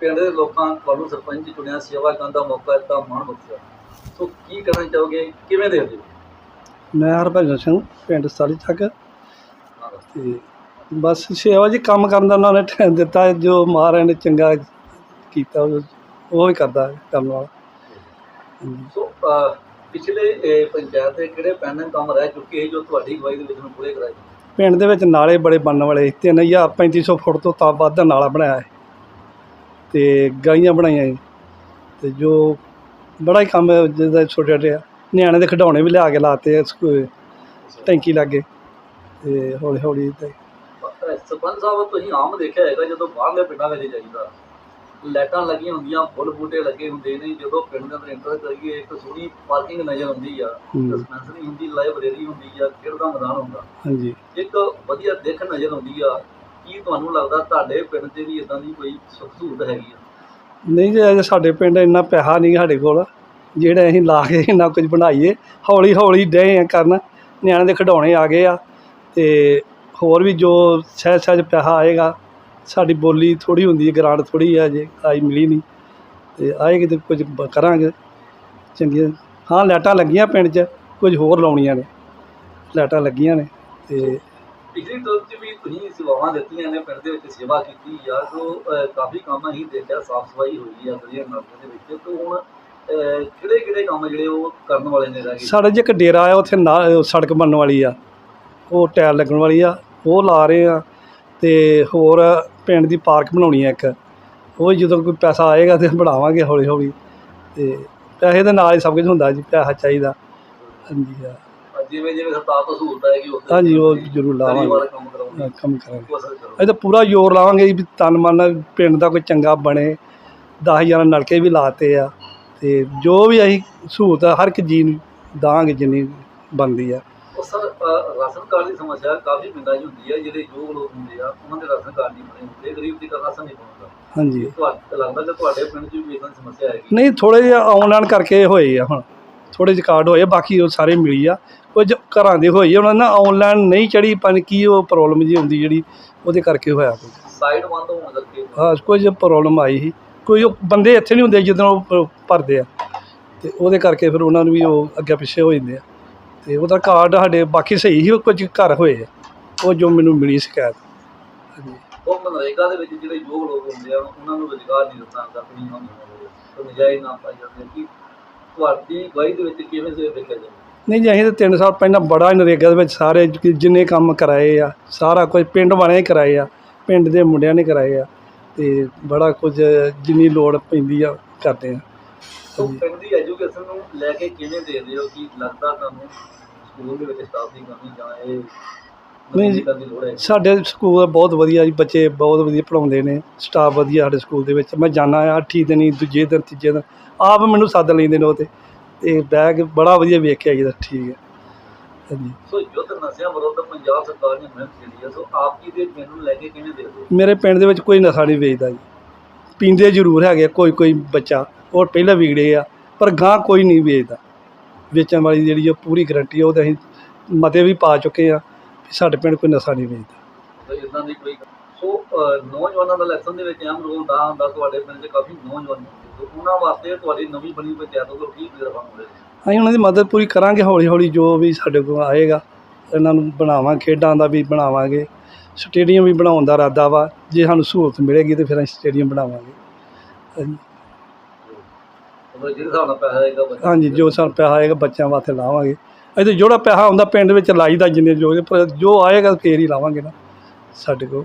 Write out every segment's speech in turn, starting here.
ਦੇ ਲੋਕਾਂ ਤੁਹਾਨੂੰ ਸਰਪੰਚ ਚੁਣਿਆ ਸੇਵਾ ਕਰਨ ਦਾ ਮੌਕਾ ਦਿੱਤਾ ਮਾਣ ਬਖਸ਼ਿਆ। ਸੋ ਕੀ ਕਹਿਣਾ ਚਾਹੋਗੇ? ਕਿਵੇਂ ਦੇ ਦਿਓ ਮੈਂ ਹਰਭਜਨ ਸਿੰਘ ਪਿੰਡ ਸਾਲੀ ਚੱਕ ਤੇ ਬਸ ਸੇਵਾ ਜੀ ਕੰਮ ਕਰਨ ਦਾ ਉਹਨਾਂ ਨੇ ਟਾਈਮ ਦਿੱਤਾ ਜੋ ਮਹਾਰਾਜ ਨੇ ਚੰਗਾ ਕੀਤਾ ਉਹ ਹੀ ਕਰਦਾ ਹੈ ਕਰਨ ਵਾਲਾ ਹਾਂਜੀ। ਸੋ ਪਿਛਲੇ ਪੰਚਾਇਤ ਦੇ ਕਿਹੜੇ ਪੈਂਡਿੰਗ ਕੰਮ ਰਹਿ ਚੁੱਕੇ ਜੋ ਤੁਹਾਡੀ ਅਗਵਾਈ ਦੇ ਵਿੱਚ ਨੂੰ ਪੂਰੇ ਕਰਾਏ? ਪਿੰਡ ਦੇ ਵਿੱਚ ਨਾਲੇ ਬੜੇ ਬਣਨ ਵਾਲੇ ਸੀ। ਤਿੰਨ ਹਜ਼ਾਰ 3500 ਫੁੱਟ ਤੋਂ ਤਾਂ ਵੱਧ ਦਾ ਨਾਲਾ ਬਣਾਇਆ ਹੈ। ਤੇ ਗਲੀਆਂ ਬਣਾਈਆਂ ਜੀ। ਤੇ ਜੋ ਬੜਾ ਹੀ ਕੰਮ ਹੈ ਜਿਹਦਾ ਛੋਟੇ ਛੋਟੇ ਨਿਆਣੇ ਦੇ ਖਿਡੌਣੇ ਵੀ ਲਿਆ ਕੇ ਲਾਤੇ ਆ ਸਕੂ- ਟੈਂਕੀ ਲਾਗੇ। ਤੇ ਹੌਲੀ ਹੌਲੀ ਤੇ ਸਰਪੰਚ ਸਾਹਿਬ ਤੁਸੀਂ ਆਮ ਦੇਖਿਆ ਹੈਗਾ ਜਦੋਂ ਬਾਹਰਲੇ ਪਿੰਡਾਂ ਵਿੱਚ ਜਾਈਦਾ ਲਾਈਟਾਂ ਲੱਗੀਆਂ ਹੁੰਦੀਆਂ ਫੁੱਲ ਬੂਟੇ ਲੱਗੇ ਹੁੰਦੇ ਨੇ ਜਦੋਂ ਪਿੰਡ ਦੇ ਅੰਦਰ ਇੰਟਰ ਕਰੀਏ ਇੱਕ ਸੋਹਣੀ ਪਾਰਕਿੰਗ ਨਜ਼ਰ ਆਉਂਦੀ ਆ ਹੂੰ। ਡਿਸਪੈਂਸਰੀ ਹੁੰਦੀ ਲਾਇਬ੍ਰੇਰੀ ਹੁੰਦੀ ਆ ਖੇਡ ਦਾ ਮੈਦਾਨ ਹੁੰਦਾ। ਹਾਂਜੀ। ਇੱਕ ਵਧੀਆ ਦੇਖ ਨਜ਼ਰ ਆਉਂਦੀ ਆ ਕੀ ਤੁਹਾਨੂੰ ਲੱਗਦਾ ਤੁਹਾਡੇ ਪਿੰਡ 'ਚ ਵੀ ਇਦਾਂ ਦੀ ਕੋਈ ਸੁੱਖ ਸਹੂਲਤ ਹੈਗੀ ਆ? ਨਹੀਂ ਜੇ, ਅਜੇ ਸਾਡੇ ਪਿੰਡ ਇੰਨਾ ਪੈਸਾ ਨਹੀਂ ਸਾਡੇ ਕੋਲ। ਜਿਹੜਾ ਅਸੀਂ ਲਾ ਕੇ ਇੰਨਾ ਕੁਝ ਬਣਾਈਏ, ਹੌਲੀ ਹੌਲੀ ਡੇ ਆ ਕਰਨ। ਨਿਆਣੇ ਦੇ ਖਿਡੌਣੇ ਆ ਗਏ ਆ ਤੇ ਹੋਰ ਵੀ ਜੋ ਸਹਿਜ ਸਹਿਜ ਪੈਸਾ ਆਏਗਾ, ਸਾਡੀ ਬੋਲੀ ਥੋੜੀ ਹੁੰਦੀ ਹੈ, ਗ੍ਰਾਂਟ ਥੋੜੀ ਹੈ ਅਜੇ, ਆਈ ਮਿਲੀ ਨਹੀਂ। ਤੇ ਆਏਗੀ ਤੇ ਕੁਝ ਕਰਾਂਗੇ। ਚੰਗੀਆਂ, ਹਾਂ, ਲਾਈਟਾਂ ਲੱਗੀਆਂ ਪਿੰਡ 'ਚ, ਕੁਝ ਹੋਰ ਲਾਉਣੀਆਂ ਨੇ। ਲਾਈਟਾਂ ਲੱਗੀਆਂ ਨੇ ਤੇ ਪਿਛਲੀ ਟਰਮ 'ਚ ਵੀ ਤੁਸੀਂ ਸੇਵਾਵਾਂ ਦਿੱਤੀਆਂ ਨੇ, ਪਿੰਡ ਦੇ ਵਿੱਚ ਸੇਵਾ ਕੀਤੀ ਆ ਜੋ ਕਾਫੀ ਕੰਮ ਅਸੀਂ ਦੇਖਿਆ ਸਾਫ਼ ਸਫ਼ਾਈ ਹੋਈ ਆ ਗਲੀਆਂ ਨਾਲੀਆਂ ਦੇ ਵਿੱਚ। ਤੇ ਹੁਣ ਕਿਹੜੇ ਕਿਹੜੇ ਕੰਮ ਜਿਹੜੇ ਉਹ ਕਰਨ ਵਾਲੇ ਨੇ ਰਹਿ ਗਏ? ਸਾਡੇ ਜੇ ਇੱਕ ਡੇਰਾ ਆ, ਉੱਥੇ ਨਾ ਸੜਕ ਬਣਨ ਵਾਲੀ ਆ। ਉਹ ਟਾਇਰ ਲੱਗਣ ਵਾਲੀ ਆ, ਉਹ ਲਾ ਰਹੇ ਆ। ਤੇ ਹੋਰ ਪਿੰਡ ਦੀ ਪਾਰਕ ਬਣਾਉਣੀ ਆ ਇੱਕ। ਉਹ ਜਦੋਂ ਕੋਈ ਪੈਸਾ ਆਏਗਾ ਤੇ ਬਣਾਵਾਂਗੇ ਹੌਲੀ ਹੌਲੀ ਤੇ ਪੈਸੇ ਦੇ ਨਾਲ ਹੀ ਸਭ ਕੁਝ ਹੁੰਦਾ ਜੀ, ਪੈਸਾ ਚਾਹੀਦਾ। ਹਾਂਜੀ ਜਿਵੇਂ ਜਿਵੇਂ ਸਰਕਾਰ ਤੋਂ ਸਹੂਲਤ ਆਏਗੀ ਉਸ ਹਾਂਜੀ ਉਹ ਜ਼ਰੂਰ ਲਾਵਾਂਗੇ। ਕੰਮ ਕਰਾਉਂਗੇ ਹਾਂ, ਕੰਮ ਕਰਾਂਗੇ। ਕੋਸ਼ਿਸ਼ ਕਰੋ। ਅਸੀਂ ਤਾਂ ਪੂਰਾ ਜ਼ੋਰ ਲਾਵਾਂਗੇ ਵੀ ਤਨ ਮਨ ਪਿੰਡ ਦਾ ਕੋਈ ਚੰਗਾ ਬਣੇ 10000 ਨਲਕੇ ਵੀ ਲਾਤੇ ਆ ਤੇ ਜੋ ਵੀ ਅਸੀਂ ਸਹੂਲਤ ਆ, ਹਰ ਇੱਕ ਜੀ ਨੂੰ ਦਾਂਗੇ ਜਿੰਨੀ ਬਣਦੀ ਆ। ਉਹ ਸਰ ਅਹ, ਰਾਸ਼ਨ ਕਾਰਡ ਦੀ ਸਮੱਸਿਆ ਕਾਫੀ ਪਿੰਡਾਂ 'ਚ ਹੁੰਦੀ ਹੈ ਜਿਹੜੇ ਯੋਗ ਲੋਕ ਹੁੰਦੇ ਆ ਉਹਨਾਂ ਦੇ ਰਾਸ਼ਨ ਕਾਰਡ ਨਹੀਂ ਬਣੇ ਹੁੰਦੇ ਗਰੀਬ ਦੀ ਤਾਂ ਰਾਸ਼ਨ ਨਹੀਂ ਬਣਦਾ ਹਾਂਜੀ। ਤੁਹਾਨੂੰ ਲੱਗਦਾ ਕਿ ਤੁਹਾਡੇ ਪਿੰਡ 'ਚ ਵੀ ਇਦਾਂ ਦੀ ਸਮੱਸਿਆ ਹੈਗੀ। ਨਹੀਂ ਥੋੜੇ ਜਿਹਾ ਆਨਲਾਈਨ ਕਰਕੇ ਹੋਏ ਆ ਹੁਣ। ਥੋੜੇ ਜਿਹੇ ਕਾਰਡ ਹੋਏ ਬਾਕੀ ਉਹ ਸਾਰੇ ਮਿਲੀ ਆ। ਕੁਝ ਘਰਾਂ ਦੇ ਹੋਈ ਉਹਨਾਂ ਨਾਲ ਆਨਲਾਈਨ ਨਹੀਂ ਚੜੀ ਪਨ ਕੀ ਉਹ ਪ੍ਰੋਬਲਮ ਜੀ ਹੁੰਦੀ ਜਿਹੜੀ ਉਹਦੇ ਕਰਕੇ ਹੋਇਆ ਕੁਝ ਸਾਈਡ ਬੰਦ ਹੋਣ ਕਰਕੇ। ਹਾਂ ਕੁਝ ਪ੍ਰੋਬਲਮ ਆਈ ਸੀ। ਕੋਈ ਉਹ ਬੰਦੇ ਇੱਥੇ ਨਹੀਂ ਹੁੰਦੇ ਜਦੋਂ ਉਹ ਭਰਦੇ ਆ। ਤੇ ਉਹਦੇ ਕਰਕੇ ਫਿਰ ਉਹਨਾਂ ਨੂੰ ਵੀ ਉਹ ਅੱਗੇ ਪਿੱਛੇ ਹੋ ਜਾਂਦੇ ਆ। ਤੇ ਉਹਦਾ ਕਾਰਡ ਸਾਡੇ ਬਾਕੀ ਸਹੀ ਸੀ ਉਹ ਕੁਝ ਘਰ ਹੋਏ ਆ। ਉਹ ਜੋ ਮੈਨੂੰ ਮਿਲੀ ਸ਼ਿਕਾਇਤ। ਹਾਂਜੀ। ਉਹ ਮਨਰੇਗਾ ਦੇ ਵਿੱਚ ਜਿਹੜੇ ਯੋਗ ਲੋਕ ਹੁੰਦੇ ਆ ਉਹਨਾਂ ਨੂੰ ਰੁਜ਼ਗਾਰ ਨਹੀਂ ਦਿੱਤਾ ਜਾਂਦਾ ਨਜਾਇਜ਼ ਨਾ ਪਾਈ ਜਾਂਦੇ ਕਿ ਤੁਹਾਡੀ ਗਵਾਹੀ ਦੇ ਵਿੱਚ ਕਿਵੇਂ ਸੇ ਦੇਖਿਆ ਜਾਂਦਾ ਨਹੀਂ ਜੀ ਅਸੀਂ ਤਾਂ ਤਿੰਨ ਸਾਲ ਪਹਿਲਾਂ ਬੜਾ ਨਰੇਗਾ ਦੇ ਵਿੱਚ ਸਾਰੇ ਜ- ਜਿੰਨੇ ਕੰਮ ਕਰਾਏ ਆ ਸਾਰਾ ਕੁਝ ਪਿੰਡ ਵਾਲਿਆਂ ਹੀ ਕਰਾਏ ਆ ਪਿੰਡ ਦੇ ਮੁੰਡਿਆਂ ਨੇ ਕਰਾਏ ਆ ਤੇ ਬੜਾ ਕੁਝ ਜਿੰਨੀ ਲੋੜ ਪੈਂਦੀ ਆ ਕਰਦੇ ਆ। ਸੋ ਪਿੰਡ ਦੀ ਐਜੂਕੇਸ਼ਨ ਨੂੰ ਲੈ ਕੇ ਕਿਵੇਂ ਦੇਖਦੇ ਹੋ ਕਿ ਲੱਗਦਾ ਤੁਹਾਨੂੰ ਸਕੂਲ ਦੇ ਵਿੱਚ ਸਟਾਫ ਦੀ ਕਮੀ ਜਾਂ ਇਹ ਨਹੀਂ ਜੀ। ਸਾਡੇ ਸਕੂਲ ਬਹੁਤ ਵਧੀਆ ਜੀ ਬੱਚੇ ਬਹੁਤ ਵਧੀਆ ਪੜਾਉਂਦੇ ਨੇ ਸਟਾਫ ਵਧੀਆ ਸਾਡੇ ਸਕੂਲ ਦੇ ਵਿੱਚ। ਮੈਂ ਜਾਣਾ ਆ ਅੱਠੀ ਦਿਨ ਦੂਜੇ ਦਿਨ ਤੀਜੇ ਦਿਨ ਆਪ ਮੈਨੂੰ ਸੱਦ ਲੈਂਦੇ ਨੇ ਉਹ ਤੇ ਤੇ ਬੈਗ ਬੜਾ ਵਧੀਆ ਵੇਖਿਆ ਜੀ ਦਾ ਠੀਕ ਹੈ। ਹਾਂਜੀ। ਸੋ ਯੁੱਧ ਨਸ਼ਿਆਂ ਵਿਰੁੱਧ ਪੰਜਾਬ ਸਰਕਾਰ ਨੇ ਮੁਹਿੰਮ ਛੇੜੀ ਹੈ ਸੋ ਆਪ ਜੀ ਦੇ ਪਿੰਡ ਨੂੰ ਲੈ ਕੇ ਕਿਵੇਂ ਦੇਖਦੇ ਹੋ? ਮੇਰੇ ਪਿੰਡ ਦੇ ਵਿੱਚ ਕੋਈ ਨਸ਼ਾ ਨਹੀਂ ਵੇਚਦਾ ਜੀ। ਪੀਂਦੇ ਜ਼ਰੂਰ ਹੈਗੇ ਕੋਈ ਕੋਈ ਬੱਚਾ ਉਹ ਪਹਿਲਾਂ ਵਿਗੜੇ ਆ ਪਰ ਗਾਂ ਕੋਈ ਨਹੀਂ ਵੇਚਦਾ। ਵੇਚਣ ਵਾਲੀ ਜਿਹੜੀ ਉਹ ਪੂਰੀ ਗਰੰਟੀ ਉਹ ਤਾਂ ਅਸੀਂ ਮਤੇ ਵੀ ਪਾ ਚੁੱਕੇ ਆ। ਸਾਡੇ ਪਿੰਡ ਕੋਈ ਨਸ਼ਾ ਨਹੀਂ ਵੇਚਦਾ। ਇਦਾਂ ਦੀ ਕੋਈ ਸੋ ਅਹ, ਨੌਜਵਾਨਾਂ ਦਾ ਇਲੈਕਸ਼ਨ ਦੇ ਵਿੱਚ ਅਹਿਮ ਰੋਲ ਹੁੰਦਾ ਹੁੰਦਾ ਤੁਹਾਡੇ ਪਿੰਡ 'ਚ ਕਾਫੀ ਨੌਜਵਾਨ ਨੇ। ਉਹਨਾਂ ਵਾਸਤੇ ਤੁਹਾਡੀ ਨਵੀਂ ਬਣੀ ਪੰਚਾਇਤ ਤੋਂ ਕੀ ਨਿਰਵਾਹ ਹੋਵੇ ਅਸੀਂ ਉਹਨਾਂ ਦੀ ਮਦਦ ਪੂਰੀ ਕਰਾਂਗੇ ਹੌਲੀ ਹੌਲੀ ਜੋ ਵੀ ਸਾਡੇ ਕੋਲ ਆਏਗਾ। ਇਹਨਾਂ ਨੂੰ ਬਣਾਵਾਂ ਖੇਡਾਂ ਦਾ ਵੀ ਬਣਾਵਾਂਗੇ। ਸਟੇਡੀਅਮ ਵੀ ਬਣਾਉਣ ਦਾ ਇਰਾਦਾ ਵਾ। ਜੇ ਸਾਨੂੰ ਸਹੂਲਤ ਮਿਲੇਗੀ ਤੇ ਫਿਰ ਅਸੀਂ ਸਟੇਡੀਅਮ ਬਣਾਵਾਂਗੇ। ਹਾਂਜੀ। ਮਤਲਬ ਜਿਹੜੇ ਹਿਸਾਬ ਨਾਲ ਪੈਸਾ ਆਏਗਾ ਬੱਚੇ ਹਾਂਜੀ ਜੋ ਸਾਨੂੰ ਪੈਸਾ ਆਏਗਾ ਬੱਚਿਆਂ ਵਾਸਤੇ ਲਾਵਾਂਗੇ। ਤਾਂ ਜਿਹੜਾ ਪੈਸਾ ਆਉਂਦਾ ਪਿੰਡ ਵਿੱਚ ਲਾਈਦਾ ਜਿੰਨੇ ਜੋ ਪਰ ਜੋ ਆਏਗਾ ਫੇਰ ਹੀ ਲਾਵਾਂਗੇ ਨਾ ਸਾਡੇ ਕੋਲ।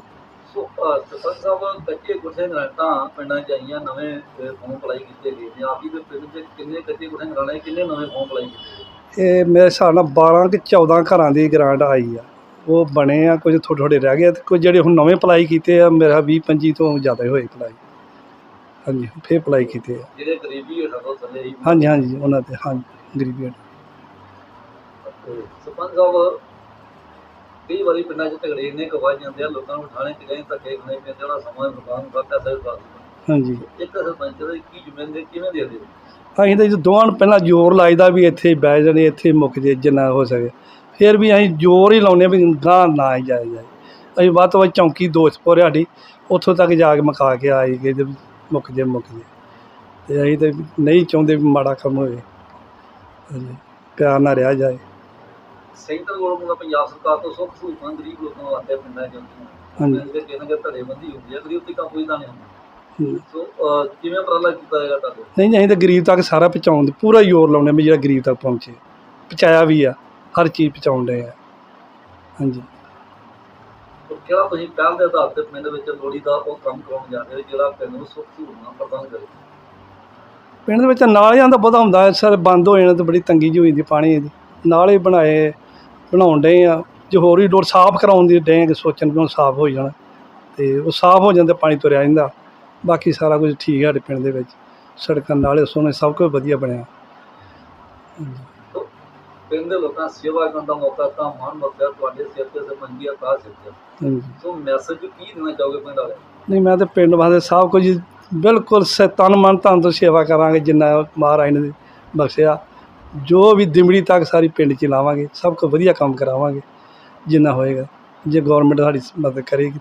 ਸੋ ਅਹ, ਸਰਪੰਚ ਸਾਹਿਬ ਕੱਚੇ ਗੁੱਠੇ ਗ੍ਰਾਂਟਾਂ ਪਿੰਡਾਂ 'ਚ ਆਈਆਂ ਨਵੇਂ ਅਹ, ਫਾਰਮ ਅਪਲਾਈ ਕੀਤੇ ਗਏ ਨੇ। ਆਪ ਜੀ ਦੇ ਪਿੰਡ 'ਚ ਕਿੰਨੇ ਕੱਚੇ ਗੁੱਠੇ ਗ੍ਰਾਂਟਾਂ ਕਿੰਨੇ ਨਵੇਂ ਫਾਰਮ ਅਪਲਾਈ ਕੀਤੇ ਗਏ? ਇਹ ਮੇਰੇ ਹਿਸਾਬ ਨਾਲ 12 ਕਿ 14 ਘਰਾਂ ਦੀ ਗ੍ਰਾਂਟ ਆਈ ਆ। ਉਹ ਬਣੇ ਆ ਕੁਝ ਥੋੜ੍ਹੇ ਥੋੜ੍ਹੇ ਰਹਿ ਗਏ ਤੇ ਕੁਝ ਜਿਹੜੇ ਹੁਣ ਨਵੇਂ ਅਪਲਾਈ ਕੀਤੇ ਆ ਮੇਰਾ 20 25 ਤੋਂ ਜ਼ਿਆਦਾ ਹੋਏ ਅਪਲਾਈ ਹਾਂਜੀ ਫੇਰ ਅਪਲਾਈ ਕੀਤੇ ਆ। ਜਿਹੜੇ ਗਰੀਬੀ ਤੋਂ ਥੱਲੇ ਹਾਂਜੀ ਹਾਂਜੀ ਉਹਨਾਂ ਤੇ ਹਾਂਜੀ ਗਰੀਬੀ ਸਰਪੰਚ ਸਾਹਿਬ ਕਈ ਵਾਰੀ ਪਿੰਡਾਂ 'ਚ ਝਗੜੇ ਇੰਨੇ ਕੁ ਵੱਧ ਜਾਂਦੇ ਆ ਲੋਕਾਂ ਨੂੰ ਥਾਣੇ 'ਚ ਗਏ ਧੱਕੇ ਖਾਣੇ ਪੈਂਦੇ ਜਿਹੜਾ ਸਮਾਂ ਮੁਕਾਮ ਕਰਦਾ ਸਹੀ ਬਾਤ ਹਾਂਜੀ। ਇੱਕ ਸਰਪੰਚ ਦੇ ਕੀ ਜ਼ਿੰਮੇਵਾਰੀ ਕਿਵੇਂ ਦੇ ਦਿਓ? ਅਸੀਂ ਤਾਂ ਜੀ ਦੋਵਾਂ ਨੂੰ ਪਹਿਲਾਂ ਜ਼ੋਰ ਲਾਈਦਾ ਵੀ ਇੱਥੇ ਬਹਿ ਜਾਣੇ ਇੱਥੇ ਮੁੱਕ ਜੇ ਜਿੰਨਾ ਹੋ ਸਕੇ। ਫਿਰ ਵੀ ਅਸੀਂ ਜ਼ੋਰ ਹੀ ਲਾਉਂਦੇ ਵੀ ਗਾਂ ਨਾ ਹੀ ਜਾਏ ਜਾਏ। ਅਸੀਂ ਵੱਧ ਤੋਂ ਵੱਧ ਚੌਂਕੀ ਦੋਸਤਪੁਰ ਸਾਡੀ ਉੱਥੋਂ ਤੱਕ ਜਾ ਕੇ ਮੁਕਾ ਕੇ ਆਏ ਗਏ ਤੇ ਮੁੱਕ ਜੇ ਮੁੱਕ ਜੇ। ਤੇ ਅਸੀਂ ਤੇ ਨਹੀਂ ਚਾਹੁੰਦੇ ਵੀ ਮਾੜਾ ਕੰਮ ਹੋਵੇ। ਪਿਆਰ ਨਾਲ ਰਿਹਾ ਜਾਏ। ਸੈਂਟਰ ਗਵਰਨਮੈਂਟ ਪੰਜਾਬ ਸਰਕਾਰ ਤੋਂ ਸੁੱਖ ਸਹੂਲਤਾਂ ਗਰੀਬ ਲੋਕਾਂ ਵਾਸਤੇ ਪਿੰਡਾਂ ਜਾਂਦੀਆਂ ਹਾਂਜੀ। ਪਿੰਡ ਦੇ ਕਿਤੇ ਨਾ ਕਿਤੇ ਧੜੇਬੰਦੀ ਹੁੰਦੀ ਹੈ ਗਰੀਬ ਤੇ ਕੰਮ ਕੋਈ ਤਾਂ ਨਹੀਂ ਹੁੰਦਾ। ਹੂੰ। ਸੋ ਅਹ, ਕਿਵੇਂ ਉਪਰਾਲਾ ਕੀਤਾ ਜਾਏਗਾ ਤੁਹਾਡੇ? ਨਹੀਂ ਨਹੀਂ ਤਾਂ ਗਰੀਬ ਤੱਕ ਸਾਰਾ ਪਹੁੰਚਾਉਣ ਦੀ ਪੂਰਾ ਜ਼ੋਰ ਲਾਉਂਦੇ ਵੀ ਜਿਹੜਾ ਗਰੀਬ ਤੱਕ ਪਹੁੰਚੇ। ਪਹੁੰਚਾਇਆ ਵੀ ਆ ਹਰ ਚੀਜ਼ ਪਹੁੰਚਾਉਣ ਦੇ ਆ। ਹਾਂਜੀ। ਸੋ ਕਿਹੜਾ ਤੁਸੀਂ ਪਹਿਲ ਦੇ ਆਧਾਰ ਤੇ ਪਿੰਡ ਵਿੱਚ ਲੋੜੀ ਦਾ ਉਹ ਕੰਮ ਕਰਾਉਣ ਜਾ ਰਹੇ ਹੋ ਜਿਹੜਾ ਪਿੰਡ ਨੂੰ ਸੁੱਖ ਸਹੂਲਤਾਂ ਪ੍ਰਦਾਨ ਕਰੇ? ਪਿੰਡ ਦੇ ਵਿੱਚ ਨਾਲਿਆਂ ਦਾ ਬਹੁਤਾ ਹੁੰਦਾ ਸਰ ਬੰਦ ਹੋ ਜਾਣਾ ਤਾਂ ਬੜੀ ਤੰਗੀ ਜਿਹੀ ਹੋ ਜਾਂਦੀ ਪਾਣੀ ਦੀ। ਨਾਲੇ ਬਣਾਏ ਬਣਾਉਣ ਡਏ ਆ। ਜੋ ਹੋਰ ਵੀ ਲੋੜ ਸਾਫ਼ ਕਰਾਉਣ ਦੀ ਆ ਕਿ ਸੋਚਣ ਵੀ ਸਾਫ਼ ਹੋ ਜਾਣਾ ਤੇ ਉਹ ਸਾਫ਼ ਹੋ ਜਾਂਦੇ ਪਾਣੀ ਤੁਰਿਆ ਜਾਂਦਾ ਬਾਕੀ ਸਾਰਾ ਕੁਝ ਠੀਕ ਹੈ ਸਾਡੇ ਪਿੰਡ ਦੇ ਵਿੱਚ। ਸੜਕਾਂ ਨਾਲੇ ਸੋਹਣੇ ਸਭ ਕੁਝ ਵਧੀਆ ਬਣਿਆ। ਪਿੰਡ ਦੇ ਲੋਕਾਂ ਸੇਵਾ ਕਰਨ ਦਾ ਮੌਕਾ ਤਾਂ ਮਾਣ ਮੌਕਾ ਤੁਹਾਡੇ ਸਿਰ ਤੇ ਸਰਪੰਚੀ ਅਕਾਲ ਸਿਰ ਸੋ ਮੈਸੇਜ ਕੀ ਦੇਣਾ ਚਾਹੋਗੇ ਪਿੰਡ ਵਾਲੇ ਨਹੀਂ ਮੈਂ ਤਾਂ ਪਿੰਡ ਵਾਸਤੇ ਸਭ ਕੁਝ ਬਿਲਕੁਲ ਤਨ ਮਨ ਧਨ ਤੋਂ ਸੇਵਾ ਕਰਾਂਗੇ ਜਿੰਨਾ ਮਹਾਰਾਜ ਨੇ ਬਖਸ਼ਿਆ। ਜੋ ਵੀ ਦਿਮੜੀ ਤੱਕ ਸਾਰੀ ਪਿੰਡ ਚ ਲਾਵਾਂਗੇ, ਸਭ ਕੁਝ ਵਧੀਆ ਕੰਮ ਕਰਾਵਾਂਗੇ, ਜਿੰਨਾ ਹੋਏਗਾ, ਜੇ ਗਵਰਨਮੈਂਟ ਸਾਡੀ ਮਦਦ ਕਰੇਗੀ।